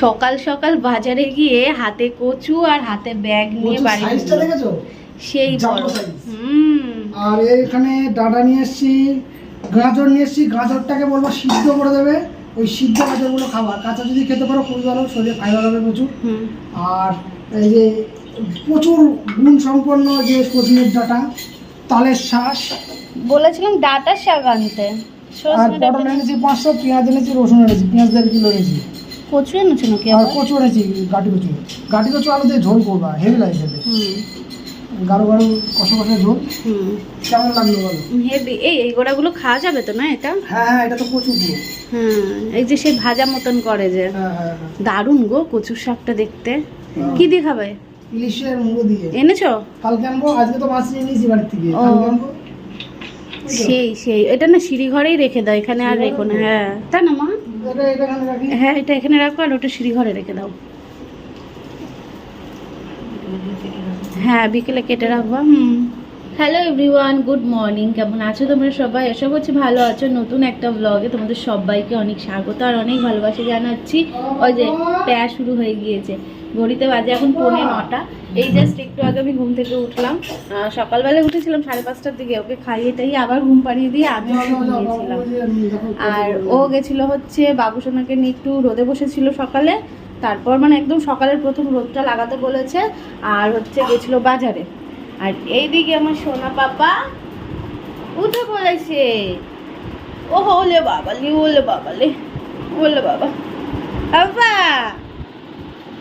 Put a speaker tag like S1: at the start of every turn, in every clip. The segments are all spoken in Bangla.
S1: সকাল সকাল বাজারে গিয়ে হাতে কচু আর হাতে ব্যাগ নিয়ে বাড়ি
S2: সাইজটা দেখেছ?
S1: সেই বড়। হুম।
S2: আর এখানে ডাটা নিয়ে এসেছি গাজর নিয়ে এসেছি গাজরটাকে বলব সিদ্ধ করে দেবে। ওই সিদ্ধ গাজরগুলো খাবার কাঁচা যদি খেতে পারো খুবই ভালো শরীরে ফাইবার হবে প্রচুর। আর এই যে প্রচুর গুণ সম্পন্ন যে কচুরের ডাটা তালের শ্বাস
S1: বলেছিলাম ডাটা শাক আনতে।
S2: আর পটল এনেছি পাঁচশো পেঁয়াজ এনেছি রসুন এনেছি পেঁয়াজ দেড় কিলো এনেছি।
S1: কচু এনেছো নাকি
S2: আর কচু এনেছি গাটি কচু। গাটি কচু আলু দিয়ে ঝোল করবা হেভি গাঢ় গাঢ় কষা কষা ঝোল। কেমন লাগল বলো?
S1: হেভি। এই এই গোড়াগুলো খাওয়া যাবে তো না এটা?
S2: হ্যাঁ হ্যাঁ এটা তো কচু
S1: হুম এই যে সেই ভাজা মতন করে যে।
S2: হ্যাঁ হ্যাঁ হ্যাঁ।
S1: দারুণ গো কচুর শাকটা দেখতে। কি দিয়ে খাবে?
S2: ইলিশের মুড়ো দিয়ে।
S1: এনেছো?
S2: কালকে আনব আজকে তো মাছ নিয়ে নিয়েছি বাড়ি থেকে। কালকে আনব।
S1: সেই সেই। এটা না সিঁড়ি ঘরেই রেখে দাও এখানে আর রেখো না। হ্যাঁ। তাই না মা? হ্যাঁ এটা এখানে রাখো আর ওটা সিঁড়ি রেখে দাও। হ্যাঁ বিকেলে কেটে রাখব হ্যালো এভরিওয়ান গুড মর্নিং কেমন আছো তোমরা সবাই? এসব হচ্ছে ভালো আছো। নতুন একটা ব্লগে তোমাদের সবাইকে অনেক স্বাগত আর অনেক ভালোবাসা জানাচ্ছি। ওই যে প্যা শুরু হয়ে গিয়েছে। ঘড়িতে বাজে এখন পৌনে নটা। এই জাস্ট একটু আগে আমি ঘুম থেকে উঠলাম। সকালবেলা উঠেছিলাম সাড়ে পাঁচটার দিকে। ওকে খাইয়ে টাইয়ে আবার ঘুম পাড়িয়ে দিয়ে আমি ঘুমিয়েছিলাম। আর ও। গেছিল হচ্ছে বাবুসোনাকে নিয়ে একটু রোদে বসেছিল সকালে। তারপর মানে একদম সকালের প্রথম রোদটা লাগাতে বলেছে। আর হচ্ছে গেছিল বাজারে। আর এইদিকে আমার সোনা পাপা উঠে পড়েছে। ও ওলে বাবালে ওলে বাবালে, ওলে বাবা। বাবা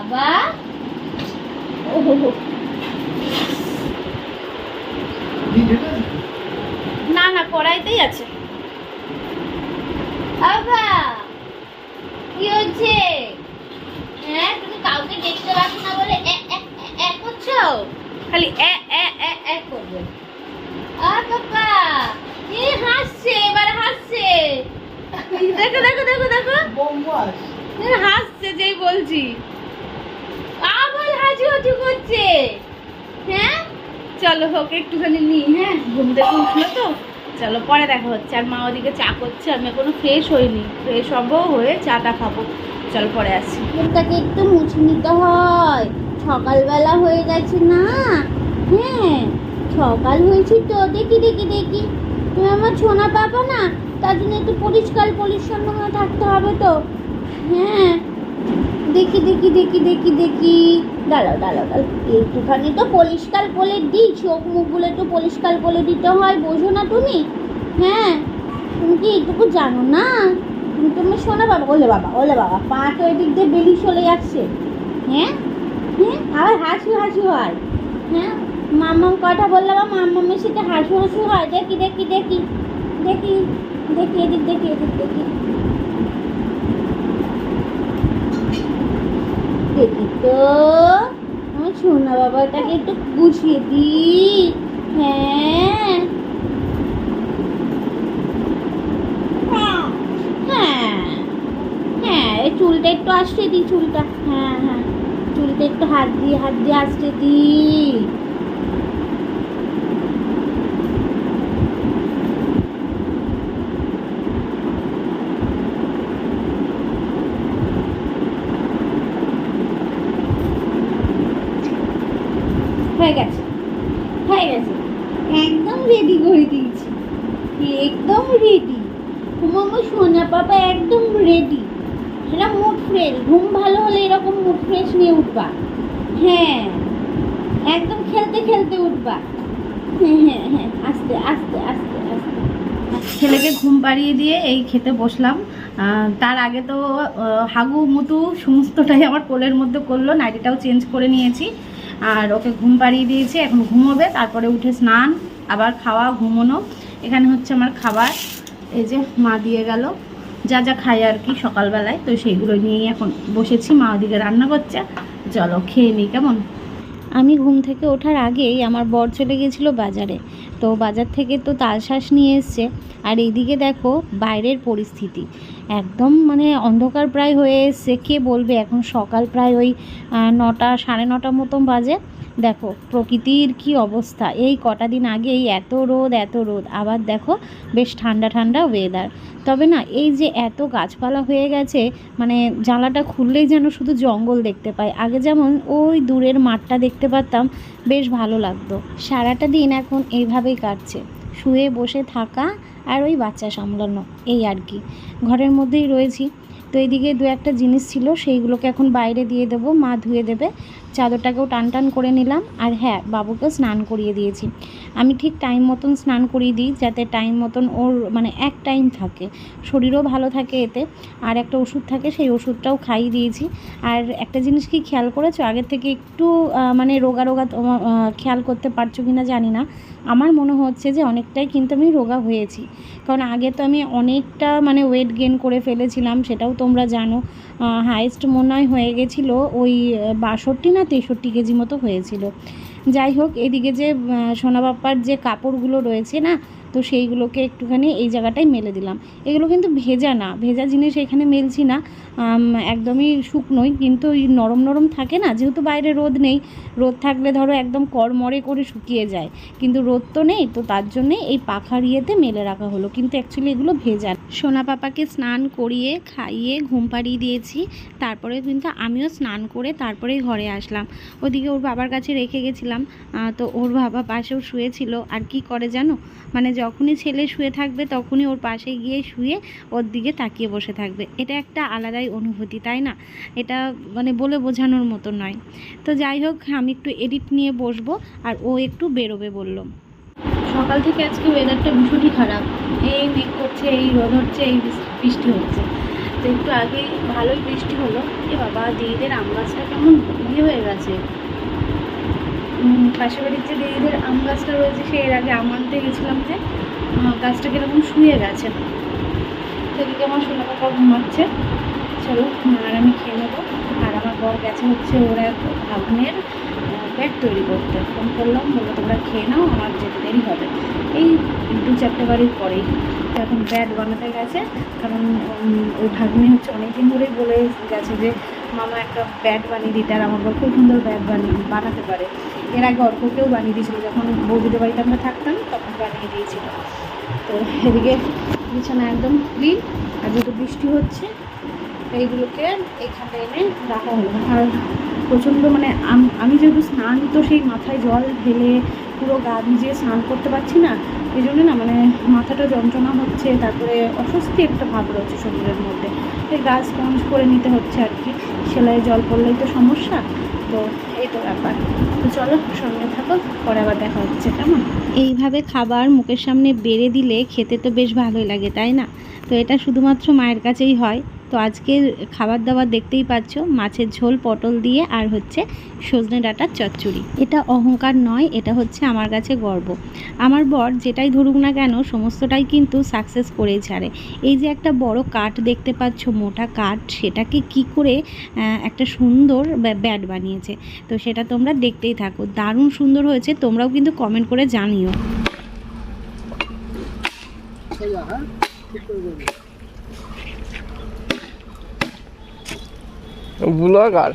S1: বাবা? না না কড়াইতেই আছে। আবা কি হচ্ছে? হ্যাঁ তুমি কাউকে দেখতে পাচ্ছ না বলে এ এ এ, এ করছ? খালি করবে। আ বাবা এ হাসছে এবার হাসছে। দেখো দেখো দেখো দেখো। হাসছে যেই বলছি। হাসি হাসি করছে হ্যাঁ? চলো ওকে একটুখানি নি হ্যাঁ? ঘুম থেকে উঠল তো। চলো, পরে দেখা হচ্ছে। আর মা ওদিকে চা করছে, আমি এখনও ফ্রেশ হইনি। ফ্রেশ হব হয়ে চাটা খাব। চল, পরে আসি। মুখটাকে একটু মুছে নিতে হয়। সকালবেলা হয়ে গেছে না। হ্যাঁ সকাল হয়েছি তো। দেখি দেখি দেখি। তুমি আমার ছোনা পাবো না? তার জন্য একটু পরিষ্কার পরিচ্ছন্ন থাকতে হবে তো। হ্যাঁ দেখি দেখি দেখি দেখি দেখি। দাঁড়াও দাঁড়াও দাঁড়াও। একটুখানি তো পরিষ্কার করে দিই, চোখ মুখগুলো একটু পরিষ্কার করে দিতে হয়, বোঝো না তুমি? হ্যাঁ তুমি কি এইটুকু জানো না? তুমি শোনো বাবা, ওলে বাবা ওলে বাবা, পা তো এদিক দিয়ে বেরিয়ে চলে যাচ্ছে। হ্যাঁ? হ্যাঁ আবার হাসি হাসি হয়। হ্যাঁ মাম্মাম কথা বললে বা মাম্মামের সাথে হাসি হাসি হয়? দেখি দেখি দেখি দেখি দেখি, এদিক দেখি এদিক, দেখি দেখি তো আমার সোনা বাবাটাকে একটু গুছিয়ে দিই। হ্যাঁ। হ্যাঁ। হ্যাঁ এই চুলটা একটু আসতে দি চুলটা। হ্যাঁ হ্যাঁ। চুলটা একটু হাত দিয়ে হাত দিয়ে আসতে দিই। হয়ে গেছে। হয়ে গেছে। একদম রেডি করে দিয়েছি। একদম রেডি ঘুমাবো সোনা পাপা একদম রেডি সেটা মুড ফ্রেশ ঘুম ভালো হলে এরকম মুড ফ্রেশ নিয়ে উঠবা। হ্যাঁ। একদম খেলতে খেলতে উঠবা। হ্যাঁ হ্যাঁ হ্যাঁ। আস্তে আস্তে আস্তে আস্তে। ছেলেকে ঘুম পাড়িয়ে দিয়ে এই খেতে বসলাম। তার আগে তো হাগু, মুতু সমস্তটাই আমার কোলের মধ্যে করল। নাইটিটাও চেঞ্জ করে নিয়েছি। আর ওকে ঘুম পাড়িয়ে দিয়েছি, এখন ঘুমোবে। তারপরে উঠে স্নান, আবার খাওয়া, ঘুমোনো। এখানে হচ্ছে আমার খাবার। এই যে মা দিয়ে গেল। যা যা খাই আর কি সকালবেলায়, তো সেইগুলো নিয়েই এখন বসেছি। মা ওদিকে রান্না করছে। চলো খেয়ে নিই কেমন? আমি ঘুম থেকে ওঠার আগেই আমার বর চলে গিয়েছিল বাজারে। তো বাজার থেকে তো তালশ্বাস নিয়ে এসছে। আর এইদিকে দেখো বাইরের পরিস্থিতি।
S3: একদম মানে অন্ধকার প্রায় হয়ে এসছে। কে বলবে? এখন সকাল প্রায় ওই নটা, সাড়ে নটা মতন বাজে। দেখো, প্রকৃতির কি অবস্থা? এই কটা দিন আগেই এত রোদ এত রোদ। আবার দেখো, বেশ ঠান্ডা ঠান্ডা ওয়েদার তবে না, এই যে এত গাছপালা হয়ে গেছে মানে জানলাটা খুললেই যেন শুধু জঙ্গল দেখতে পাই। আগে যেমন ওই দূরের মাঠটা দেখতে পারতাম, বেশ ভালো লাগতো। সারাটা দিন এখন এইভাবেই কাটছে। শুয়ে বসে থাকা আর ওই বাচ্চা সামলানো, এই আর কি। ঘরের মধ্যেই রয়েছি। তো এইদিকে দু একটা জিনিস ছিল, সেইগুলোকে এখন বাইরে দিয়ে দেবো। মা ধুয়ে দেবে। চাদরটাকেও টান টান করে নিলাম আর হ্যাঁ বাবুকে স্নান করিয়ে দিয়েছি। আমি ঠিক টাইম মতন স্নান করিয়ে দিই যাতে টাইম মতন ওর মানে এক টাইম থাকে। শরীরও ভালো থাকে এতে, আর একটা ওষুধ থাকে সেই ওষুধটাও খাইয়ে দিয়েছি। আর একটা জিনিস কি খেয়াল করেছ? আগের থেকে একটু মানে রোগা রোগা খেয়াল করতে পারছ কি না জানি না। আমার মনে হচ্ছে যে অনেকটাই কিন্তু আমি রোগা হয়েছি। কারণ আগে তো আমি অনেকটা মানে ওয়েট গেন করে ফেলেছিলাম, সেটাও তোমরা জানো। হাইয়েস্ট মনে হয় হয়ে গেছিল ওই বাষট্টি না তেষট্টি কেজি মতো হয়েছিল। যাই হোক, এদিকে যে সোনা বাপ্পার যে কাপড়গুলো রয়েছে না তো সেইগুলোকে একটুখানি এই জায়গাটায় মেলে দিলাম। এগুলো কিন্তু ভেজা না, ভেজা জিনিস এখানে মেলছি না। একদমই শুকনোই, কিন্তু ওই নরম নরম থাকে না, যেহেতু বাইরে রোদ নেই, রোদ থাকলে ধরো একদম কড়মড়ে করে শুকিয়ে যায়, কিন্তু রোদ তো নেই, তো তার জন্যে এই পাখার ইয়েতে মেলে রাখা হলো, কিন্তু অ্যাকচুয়ালি এগুলো ভেজা সোনা পাপাকে স্নান করিয়ে, খাইয়ে, ঘুম পাড়িয়ে দিয়েছি, তারপরে কিন্তু আমিও স্নান করে তারপরেই ঘরে আসলাম। ওদিকে ওর বাবার কাছে রেখে গেছিলাম তো ওর বাবা পাশেও শুয়েছিল, আর কি করে জানো? মানে যখনই ছেলে শুয়ে থাকবে, তখনই ওর পাশে গিয়ে শুয়ে ওর দিকে তাকিয়ে বসে থাকবে। এটা একটা আলাদাই অনুভূতি, তাই না? এটা মানে বলে বোঝানোর মতো নয়। তো যাই হোক, আমি একটু এডিট নিয়ে বসবো আর ও একটু বেরোবে বলল।
S1: সকাল থেকে আজকে ওয়েদারটা ভীষণই খারাপ। এই মেঘ করছে, এই রোদ হচ্ছে, এই বৃষ্টি হচ্ছে। তো একটু আগেই ভালোই বৃষ্টি হলো। এ বাবা, দিদিদের আম গাছটা কেমন ইয়ে হয়ে গেছে। পাশের বাড়ির যে দিদিদের আম গাছটা রয়েছে, সে এর আগে আম আনতে গেছিলাম যে গাছটা কীরকম শুয়ে গেছে। সেদিকে আমার সোনা পাপা ঘুমাচ্ছে। চলো, আর আমি খেয়ে নেব। আর আমার বর গেছে হচ্ছে ওরা ভাগ্নের ব্যাগ তৈরি করতে। ফোন করলাম, বলল, তোমরা খেয়ে নাও, আমার যেতে দেরি হবে। এই দু চারটে বাড়ির পরেই। এখন ব্যাট বানাতে গেছে। কারণ ওই ভাগ্নি হচ্ছে অনেকদিন ধরেই বলে গেছে যে, মামা, একটা ব্যাট বানিয়ে দিতে। আর আমার খুব সুন্দর ব্যাট বানিয়ে, বানাতে পারে। এর আগে অর্ককেও বানিয়ে দিয়েছিল। যখন বৌদিদের বাড়িতে আমরা থাকতাম, তখন বানিয়ে দিয়েছিল। তো এদিকে বিছানা একদম ক্লিন আর যেহেতু বৃষ্টি হচ্ছে, এইগুলোকে এখানে এনে রাখা হলো। আর প্রচণ্ড মানে আমি যেহেতু স্নান তো সেই মাথায় জল ঢেলে পুরো গা ভিজিয়ে স্নান করতে পারছি না, এই জন্য না মানে মাথাটা যন্ত্রণা হচ্ছে, তারপরে অস্বস্তি একটা ভাব রয়েছে শরীরের মধ্যে। এই গা স্পঞ্জ করে নিতে হচ্ছে আর কি। সেলাইয়ে জল পড়লেই তো সমস্যা তো এই তো ব্যাপার। চলো সঙ্গে থাকো, পরে আবার দেখা হচ্ছে, কেমন?
S3: এইভাবে খাবার মুখের সামনে বেড়ে দিলে খেতে তো বেশ ভালোই লাগে, তাই না? তো এটা শুধুমাত্র মায়ের কাছেই হয়। তো আজকে খাবার দাবার দেখতেই পাচ্ছ, মাছের ঝোল, পটল দিয়ে, আর হচ্ছে সজনে ডাঁটার চচ্চড়ি। এটা অহংকার নয়, এটা হচ্ছে আমার কাছে গর্ব। আমার বর যেটাই ধরুক না কেন, সমস্তটাই কিন্তু সাকসেস করেই ছাড়ে। এই যে একটা বড় কাঠ দেখতে পাচ্ছ, মোটা কাঠ, সেটাকে কি করে একটা সুন্দর ব্যাট বানিয়েছে। তো সেটা তোমরা দেখতেই থাকো। দারুণ সুন্দর হয়েছে, তোমরাও কিন্তু কমেন্ট করে জানিও
S2: সোজা হ্যাঁ ঠিক করে দেবো
S4: ব্লগার।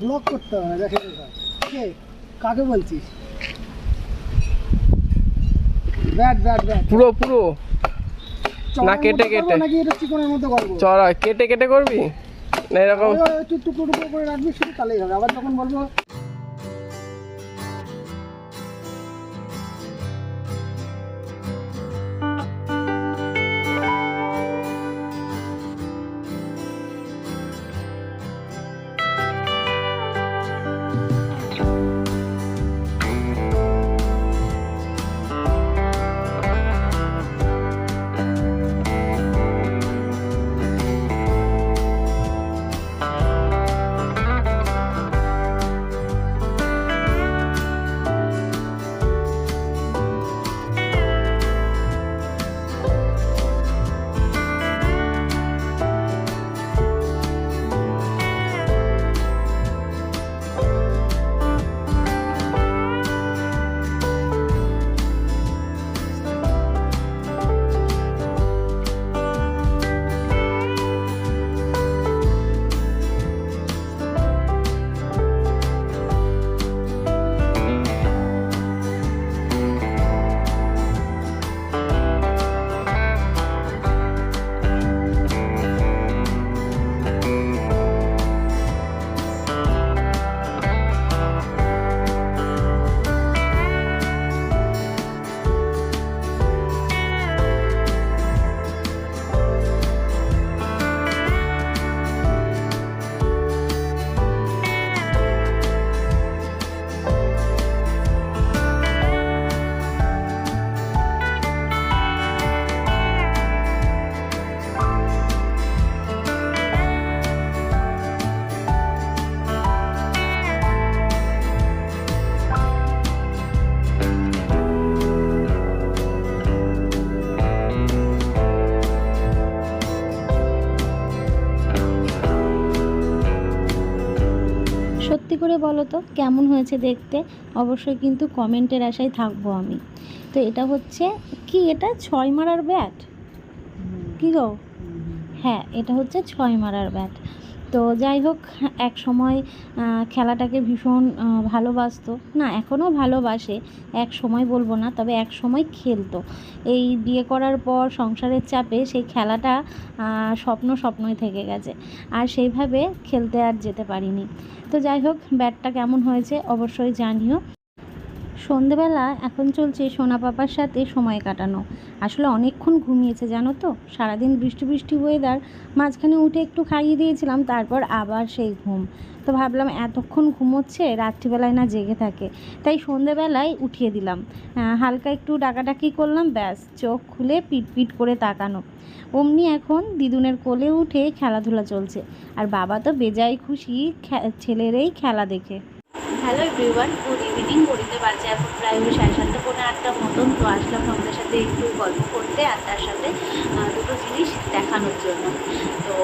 S2: ব্লগ করতে হবে দেখে কে কাকে বলছিস? Bat bat bat.
S4: পুরো পুরো। না, কেটে কেটে।
S2: নাকি এটা চিকনের মধ্যে করব?
S4: চড়া কেটে কেটে করবি? না এরকম
S2: একটু টুকরো টুকরো করে রাখবি শুধু তাহলেই হবে। আবার যখন বলব
S3: সত্যি করে বলো তো, কেমন হয়েছে দেখতে? অবশ্যই কিন্তু কমেন্টের আশায় থাকব আমি। তো এটা হচ্ছে, কি এটা? ছয় মারার ব্যাট কী গো? হ্যাঁ এটা হচ্ছে ছয় মারার ব্যাট তো যাই হোক, এক সময় খেলাটাকে ভীষণ ভালোবাসতো। না, এখনও ভালোবাসে, এক সময় বলব না, তবে এক সময় খেলতো। এই বিয়ে করার পর সংসারের চাপে সেই খেলাটা স্বপ্ন স্বপ্নই থেকে গেছে। আর সেইভাবে খেলতে আর যেতে পারিনি। তো যাই হোক, ব্যাটটা কেমন হয়েছে অবশ্যই জানিও। সন্ধেবেলা এখন চলছে সোনা পাপার সাথে সময় কাটানো। আসলে অনেকক্ষণ ঘুমিয়েছে, জানো তো? সারাদিন বৃষ্টি বৃষ্টি ওয়েদার মাঝখানে উঠে একটু খাইয়ে দিয়েছিলাম, তারপর আবার সেই ঘুম। তো ভাবলাম এতক্ষণ ঘুমোচ্ছে, রাত্রিবেলায় না জেগে থাকে। তাই সন্ধেবেলায় উঠিয়ে দিলাম। হালকা একটু ডাকাডাকি করলাম, ব্যাস, চোখ খুলে পিট পিট করে তাকানো। অমনি এখন দিদুনের কোলে উঠে খেলাধুলা চলছে। আর বাবা তো বেজায় খুশি ছেলের এই খেলা দেখে।
S1: হ্যালো এভরিওয়ান গুড ইভিনিং ঘড়িতে বাজে এখন প্রায় ওই সাড়ে সাতটা, পৌনে আটটা মতন। তো আসলাম আমাদের সাথে একটু গল্প করতে আর তার সাথে দুটো জিনিস দেখানোর জন্য। তো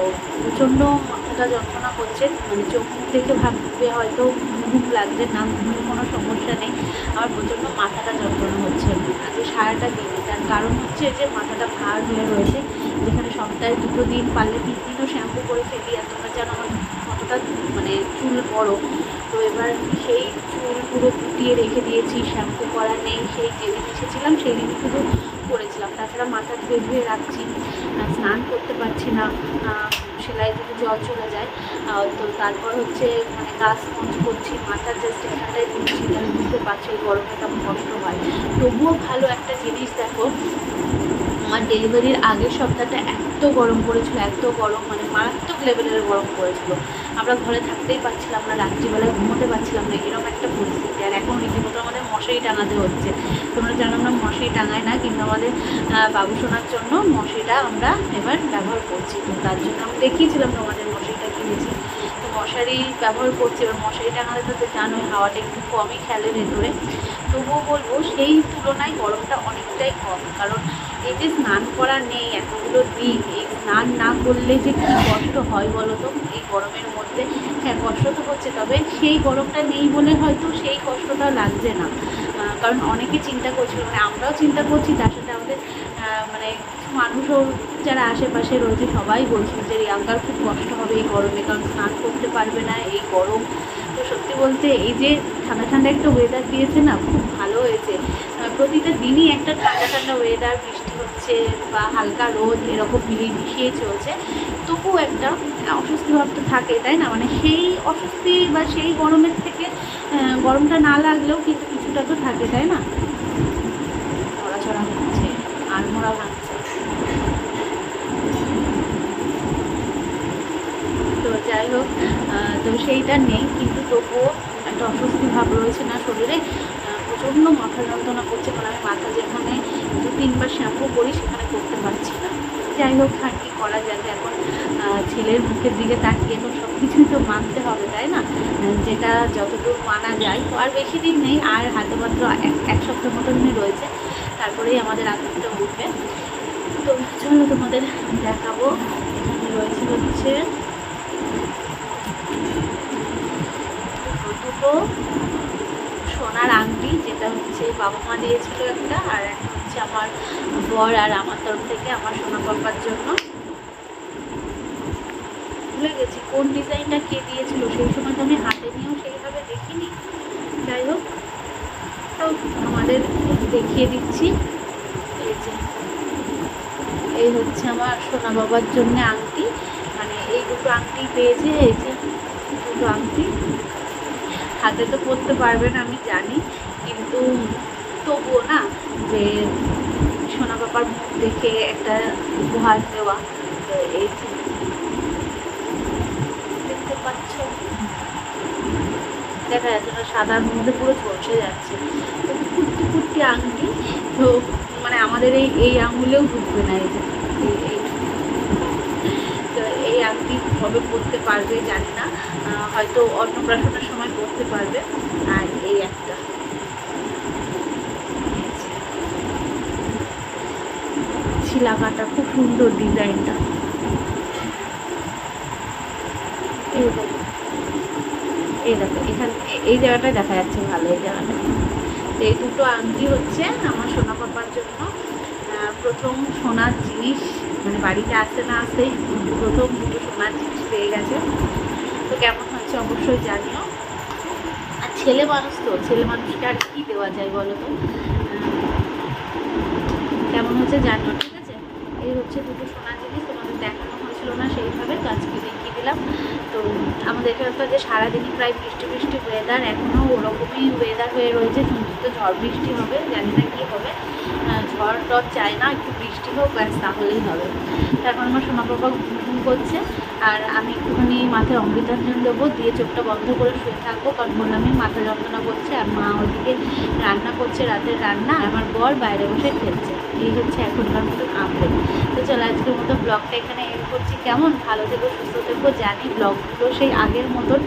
S1: প্রচণ্ড মাথাটা যন্ত্রণা করছে মানে চোখ দেখে ভাববে হয়তো ঘুম লাগছে না ঘুমের কোনো সমস্যা নেই। আমার প্রচণ্ড মাথাটা যন্ত্রণা হচ্ছে। আজকে সারাটা দিন, তার কারণ হচ্ছে যে মাথাটা ভার হয়ে রয়েছে। যেখানে সপ্তাহে দুটো দিন পারলে তিন দিনও শ্যাম্পু করে ফেলি, আর তোমরা জানো আমার কতটা মানে চুল বড়। তো এবার সেই চুল পুরো গুটিয়ে রেখে দিয়েছি শ্যাম্পু করা নেই, সেই যেদিন এসেছিলাম সেই দিন শুধু করেছিলাম। তাছাড়া মাথা ধুয়ে ধুয়ে রাখছি স্নান করতে পারছি না সেলাই থেকে জল চলে যায়। তো তারপর হচ্ছে মানে গা স্পঞ্জ করছি মাথার জাস্ট এখানটায় দিচ্ছি তাহলে বুঝতে পারছি গরমে কেমন কষ্ট হয়। তবুও ভালো একটা জিনিস দেখো, আমার ডেলিভারির আগের সপ্তাহটা এত গরম পড়েছিল, এত গরম মানে মারাত্মক লেভেলের গরম পড়েছিল। আমরা ঘরে থাকতেই পারছিলাম না রাত্রিবেলায় ঘুমোতে পারছিলাম না এরকম একটা পরিস্থিতি। আর এখন রীতিমতো আমাদের মশারি টাঙাতে হচ্ছে। তোমরা জানো আমরা মশারি টাঙাই না কিন্তু আমাদের আহ, বাবু শোনার জন্য মশারিটা আমরা এবার ব্যবহার করছি। তো তার জন্য আমি দেখিয়েছিলাম তোমাদের মশারিটা কিনেছি। তো মশারি ব্যবহার করছি এবার মশারি টাঙালে তো জানোই হাওয়াটা একটু কমই খেলে ভেতরে। তবুও বলব সেই তুলনায় গরমটা অনেকটাই কম কারণ এই যে স্নান করা নেই এতগুলো দিন এই স্নান না করলে যে কী কষ্ট হয় বলো তো? এই গরমের মধ্যে হ্যাঁ কষ্ট তো হচ্ছে, তবে সেই গরমটা নেই বলে হয়তো সেই কষ্টটা লাগছে না। কারণ অনেকে চিন্তা করছিল মানে আমরাও চিন্তা করছি, তার সাথে আমাদের মানে মানুষও যারা আশেপাশে রয়েছে, সবাই বলছিল যে রিয়াঙ্কার খুব কষ্ট হবে এই গরমে, কারণ স্নান করতে পারবে না, এই গরম। তো সত্যি বলতে এই যে ঠান্ডা ঠান্ডা একটা ওয়েদার দিয়েছে না, খুব ভালো হয়েছে। প্রতিটা দিনই একটা ঠান্ডা ঠান্ডা ওয়েদার বৃষ্টি হচ্ছে বা হালকা রোদ, এরকম মিলিয়ে মিশিয়ে চলছে। তবুও একটা অস্বস্তি ভাব তো থাকে তাই না? মানে সেই অস্বস্তি বা সেই গরমের থেকে গরমটা না লাগলেও কিন্তু কিছুটা তো থাকে, তাই না? নড়াচড়া হচ্ছে আর মোড়া ভাঙছে। তো যাই হোক তো সেইটা নেই, কিন্তু তবুও একটা অস্বস্তি ভাব রয়েছে না শরীরে। প্রচণ্ড মাথা যন্ত্রণা করছে কারণ আমি মাথা যেখানে দু তিনবার শ্যাম্পু করি, সেখানে করতে পারছি না। যাই হোক, আর কি করা যাবে এখন? ছেলের মুখের দিকে তাকিয়ে তো সব কিছুই তো মানতে হবে, তাই না? যেটা যতদূর মানা যায়। তো আর বেশি দিন নেই, আর হাতে মাত্র এক সপ্তাহ মতনই রয়েছে। তারপরেই আমাদের আতঙ্কটা উঠবে। তো চলো তোমাদের দেখাবো। এখানে রয়েছে হচ্ছে দুটো সোনার আংটি, যেটা হচ্ছে বাবা মা দিয়েছিল একটা, আর একটা হচ্ছে আমার বর আর আমার তরফ থেকে আমার সোনা পাপার জন্য। ভুলে গেছি, কোন ডিজাইনটা কে দিয়েছিল সেই সময় তো আমি হাতে নিয়েও সেইভাবে দেখিনি। যাই হোক, তো আমাদের দেখিয়ে দিচ্ছি। এই যে, এই হচ্ছে আমার সোনা বাবার জন্য আংটি। মানে এই দুটো আংটি পেয়েছে, এই যে দুটো আংটি। হাতে তো পরতে পারবে না আমি জানি। কিন্তু তবুও না, যে সোনা বাবার মুখ দেখে একটা উপহার দেওয়া, তো এই দেখা যাচ্ছে না, সাদার মধ্যে পুরো ঝলসে যাচ্ছে। তো কুর্তি কুর্তি আংটি, তো মানে আমাদের এই এই আঙুলেও ঢুকবে না এই তো এই আংটি কবে পরতে পারবে জানি না হয়তো অন্নপ্রাশনের সময় পরতে পারবে। আর এই একটা। ছিলাকাটা, খুব সুন্দর ডিজাইনটা। দেখো এই দেখো, এখানে এই জায়গাটায় দেখা যাচ্ছে ভালো, এই জায়গাটা তো এই দুটো আংটি হচ্ছে আমার সোনা পাপার জন্য। প্রথম সোনার জিনিস মানে বাড়িতে আসতে না আসতেই প্রথম দুটো সোনার জিনিস পেয়ে গেছে। তো কেমন হয়েছে অবশ্যই জানিও। আর ছেলে মানুষ তো, ছেলে মানুষকে আর কী দেওয়া যায় বলো তো? কেমন হচ্ছে জানিও, ঠিক আছে? এই হচ্ছে দুটো সোনার জিনিস, তোমাদের দেখানো হয়েছিল না সেইভাবে তো আজকে দেখিয়ে দিলাম তো আমাদের এখানে তো যে সারাদিনই প্রায় বৃষ্টি বৃষ্টি ওয়েদার এখনও ওরকমই ওয়েদার হয়ে রয়েছে। তো ঝড় বৃষ্টি হবে, জানি না কী হবে। ঝড় টড় চাই না, একটু বৃষ্টি হোক, ব্যাস তাহলেই হবে। এখন আমার সোনা বাবা ঘুম করছে। আর আমি একটুখানি মাথায় অমৃতাঞ্জন দেবো, দিয়ে চোখটা বন্ধ করে শুয়ে থাকব, কারণ বললামই মাথা যন্ত্রণা করছে, আর মা ওদিকে রান্না করছে রাতের রান্না, আর আমার বর বাইরে বসে খেলছে। এই হচ্ছে এখনকার মতন আজকের মতো ব্লগটা এখানে এন্ড করছি। কেমন? ভালো থেকো, সুস্থ থেকো, জানি ব্লগগুলো সেই আগের মতন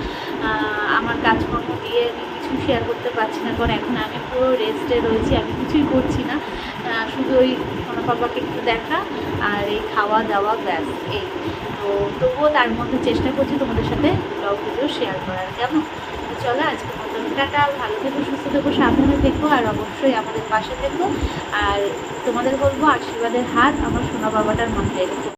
S1: আমার কাজকর্ম দিয়ে আমি কিছু শেয়ার করতে পারছি না, কারণ এখন আমি পুরো রেস্টে রয়েছি, আমি কিছুই করছি না। শুধু ওই সোনা পাপাকে একটু দেখা আর এই খাওয়া দাওয়া, ব্যাস, এই। তো তবুও তার মধ্যে চেষ্টা করছি তোমাদের সাথে ব্লগগুলো শেয়ার করার, কেমন? চলো, আজকে মতন টাটা ভালো থেকো, সুস্থ থেকো, সাবধানে থেকো, আর অবশ্যই আমাদের পাশে থেকো। আর তোমাদের বলব, আশীর্বাদের হাত আমার সোনা বাবাটার মাথায় রেখো।